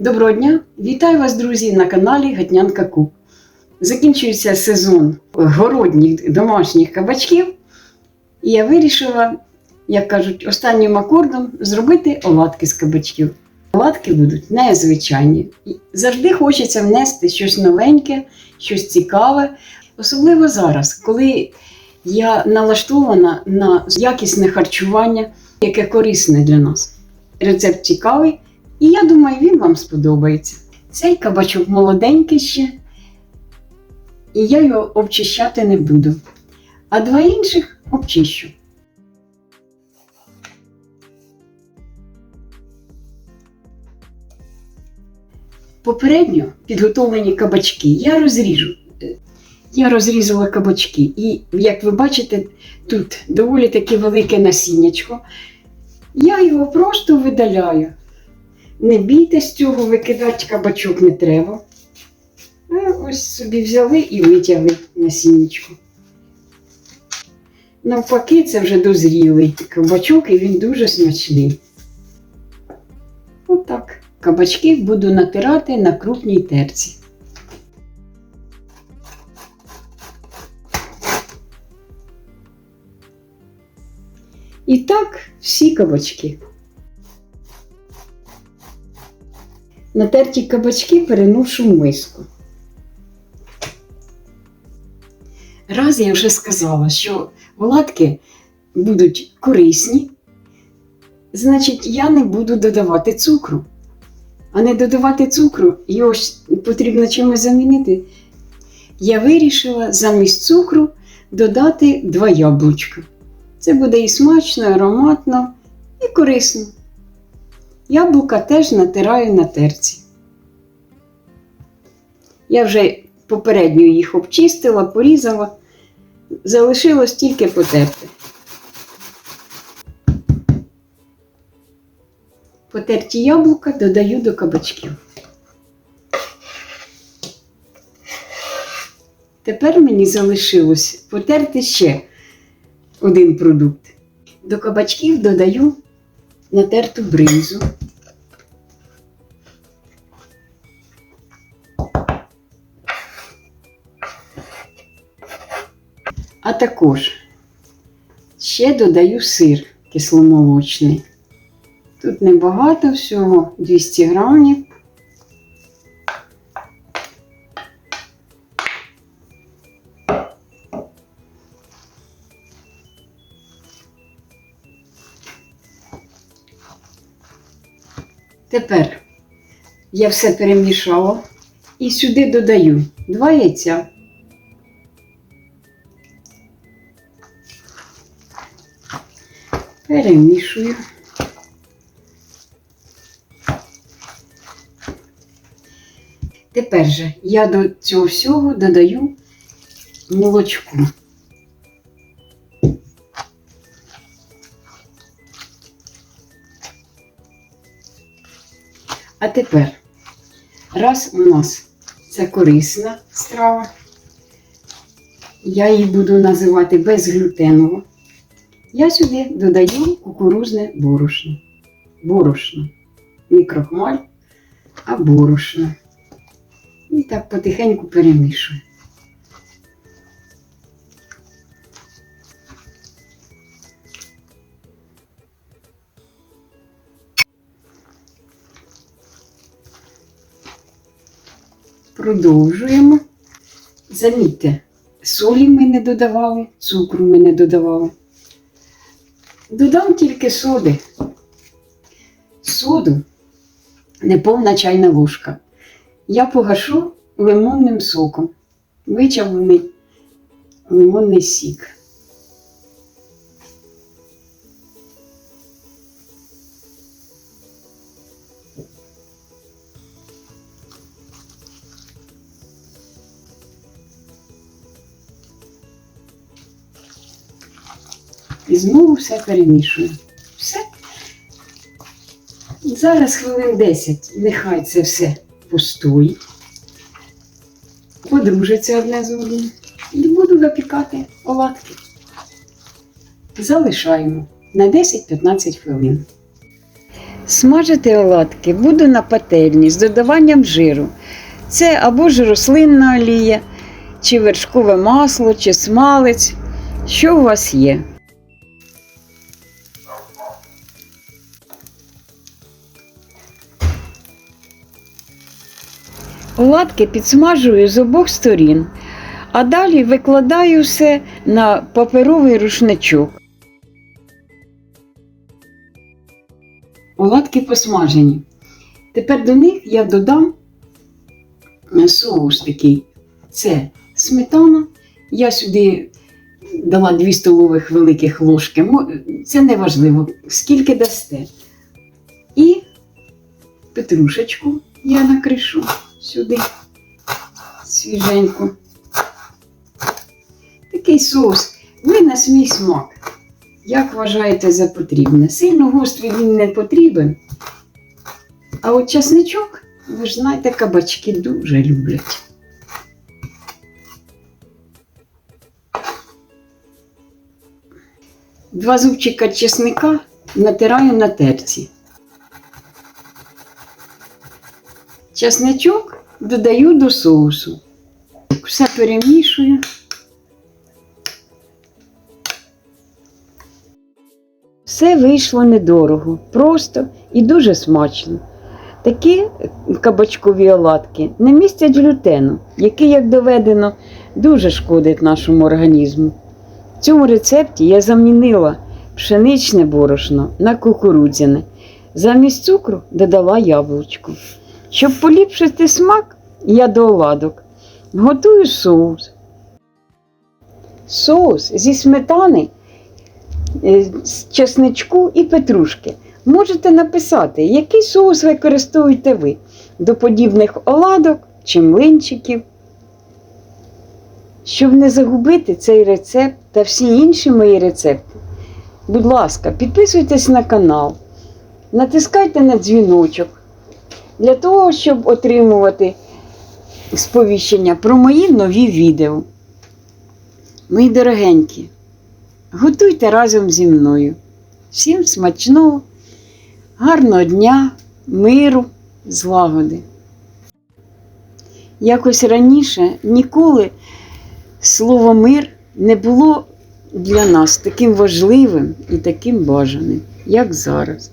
Доброго дня! Вітаю вас, друзі, на каналі Гатнянка Куб. Закінчується сезон городніх домашніх кабачків, і я вирішила, як кажуть, останнім акордом зробити оладки з кабачків. Оладки будуть незвичайні. Завжди хочеться внести щось новеньке, щось цікаве. Особливо зараз, коли я налаштована на якісне харчування, яке корисне для нас. Рецепт цікавий, і я думаю, він вам сподобається. Цей кабачок молоденький ще, і я його обчищати не буду. А два інших обчищу. Попередньо підготовлені кабачки я розріжу. Я розрізала кабачки, і, як ви бачите, тут доволі таке велике насіннячко. Я його просто видаляю. Не бійтесь цього, викидати кабачок не треба. А ось собі взяли і витягли насіннячко. Навпаки, це вже дозрілий кабачок, і він дуже смачний. Отак. Кабачки буду натирати на крупній терці. І так всі кабачки. Натерті кабачки переношу в миску. Раз я вже сказала, що оладки будуть корисні, значить, я не буду додавати цукру. А не додавати цукру, його потрібно чимось замінити. Я вирішила замість цукру додати два яблучка. Це буде і смачно, і ароматно, і корисно. Яблука теж натираю на терці. Я вже попередньо їх обчистила, порізала, залишилось тільки потерти. Потерті яблука додаю до кабачків. Тепер мені залишилось потерти ще один продукт. До кабачків додаю натерту бринзу. Також ще додаю сир кисломолочний. Тут небагато всього 200 грамів. Тепер я все перемішала і сюди додаю два яйця. Перемішую. Тепер же я до цього всього додаю молочко. А тепер, раз у нас це корисна страва, я її буду називати безглютенова, я сюди додаю кукурузне борошно. Борошно. Не крохмаль, а борошно. І так потихеньку перемішую. Продовжуємо. Замітьте, солі ми не додавали, цукру ми не додавали. Додам тільки соди. Соду неповна чайна ложка. Я погашу лимонним соком. Вичавлений лимонний сік. І знову все перемішую. Все. Зараз хвилин 10. Нехай це все постоїть. Подружаться одне з одним. І буду випікати оладки. Залишаємо на 10-15 хвилин. Смажити оладки буду на пательні з додаванням жиру. Це або ж рослинна олія, чи вершкове масло, чи смалець. Що у вас є? Оладки підсмажую з обох сторін, а далі викладаю все на паперовий рушничок. Оладки посмажені. Тепер до них я додам соус такий. Це сметана. Я сюди дала 2 столових великих ложки. Це не важливо, скільки дасте. І петрушечку я накришу сюди свіженьку. Такий соус. Ви на свій смак. Як вважаєте за потрібне? Сильно гострий він не потрібен. А от часничок, ви ж знаєте, кабачки дуже люблять. Два зубчика чесника натираю на терці. Часничок додаю до соусу. Все перемішую. Все вийшло недорого, просто і дуже смачно. Такі кабачкові оладки не містять глютену, який, як доведено, дуже шкодить нашому організму. В цьому рецепті я замінила пшеничне борошно на кукурудзяне. Замість цукру додала яблучко. Щоб поліпшити смак, я до оладок готую соус. Соус зі сметани е, з чесничку і петрушки. Можете написати, який соус використовуєте ви до подібних оладок чи млинчиків. Щоб не загубити цей рецепт та всі інші мої рецепти, будь ласка, підписуйтесь на канал, натискайте на дзвіночок для того, щоб отримувати сповіщення про мої нові відео. Мої дорогенькі, готуйте разом зі мною. Всім смачного, гарного дня, миру, злагоди. Якось раніше ніколи слово мир не було для нас таким важливим і таким бажаним, як зараз.